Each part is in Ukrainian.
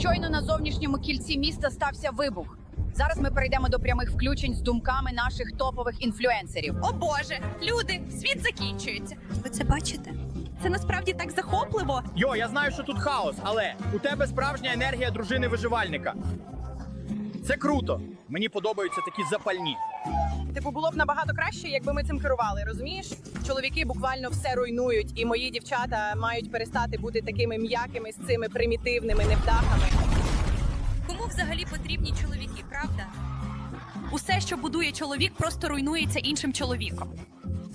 Щойно на зовнішньому кільці міста стався вибух. Зараз ми перейдемо до прямих включень з думками наших топових інфлюенсерів. О Боже, люди, світ закінчується. Ви це бачите? Це насправді так захопливо. Йо, я знаю, що тут хаос, але у тебе справжня енергія дружини виживальника. Це круто. Мені подобаються такі запальні. Типу, було б набагато краще, якби ми цим керували. Розумієш? Чоловіки буквально все руйнують, і мої дівчата мають перестати бути такими м'якими з цими примітивними невдахами. Кому взагалі потрібні чоловіки, правда? Усе, що будує чоловік, просто руйнується іншим чоловіком.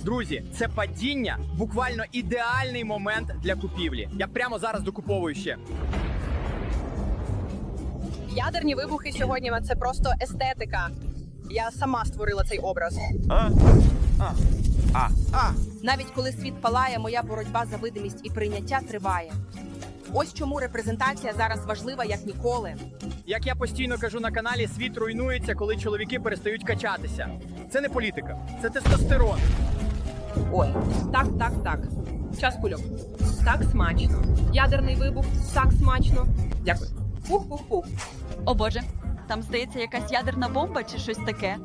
Друзі, це падіння буквально ідеальний момент для купівлі. Я прямо зараз докуповую ще. Ядерні вибухи сьогодні це просто естетика. Я сама створила цей образ. Навіть коли світ палає, моя боротьба за видимість і прийняття триває. Ось чому репрезентація зараз важлива як ніколи. Як я постійно кажу на каналі, світ руйнується, коли чоловіки перестають качатися. Це не політика, це тестостерон. Ой, так, так, так. Час кульок. Так смачно. Ядерний вибух, так смачно. Дякую. Пух-пух-пух. О Боже, там здається якась ядерна бомба чи щось таке.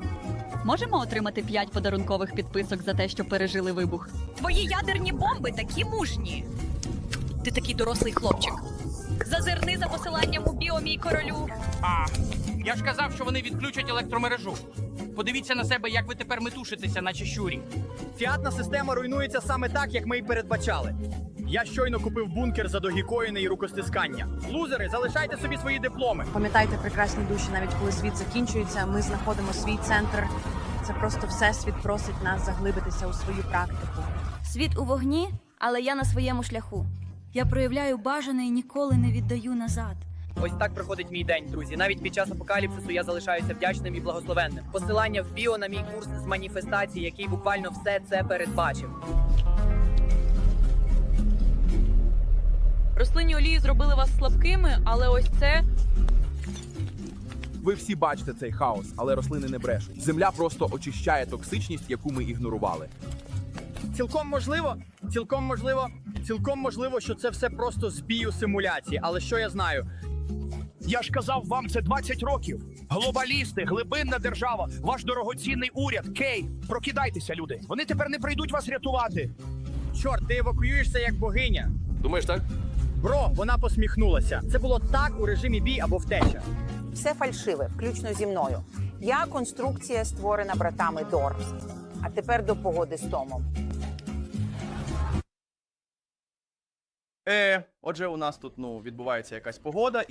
Можемо отримати 5 подарункових підписок за те, що пережили вибух. Твої ядерні бомби такі мужні. Ти такий дорослий хлопчик. Зазирни за посиланням у біо, мій королю. А, я ж казав, що вони відключать електромережу. Подивіться на себе, як ви тепер метушитеся, наче щурі. Фіатна система руйнується саме так, як ми і передбачали. Я щойно купив бункер за догікоїни і рукостискання. Лузери, залишайте собі свої дипломи. Пам'ятайте, прекрасні душі, навіть коли світ закінчується, ми знаходимо свій центр. Це просто всесвіт просить нас заглибитися у свою практику. Світ у вогні, але я на своєму шляху. Я проявляю бажане і ніколи не віддаю назад. Ось так проходить мій день, друзі. Навіть під час апокаліпсису я залишаюся вдячним і благословенним. Посилання в біо на мій курс з маніфестації, який буквально все це передбачив. Рослинні олії зробили вас слабкими, але ось це Ви всі бачите цей хаос, але рослини не брешуть. Земля просто очищає токсичність, яку ми ігнорували. Цілком можливо, цілком можливо, цілком можливо, що це все просто збій у симуляції. Але що я знаю? Я ж казав вам це 20 років. Глобалісти, глибинна держава, ваш дорогоцінний уряд, Кей. Прокидайтеся, люди. Вони тепер не прийдуть вас рятувати. Чорт, ти евакуюєшся як богиня. Думаєш так? Бро, вона посміхнулася. Це було так у режимі бій або втеча. Все фальшиве, включно зі мною. Я конструкція створена братами Дор. А тепер до погоди з Томом. Е, отже, у нас тут ну відбувається якась погода,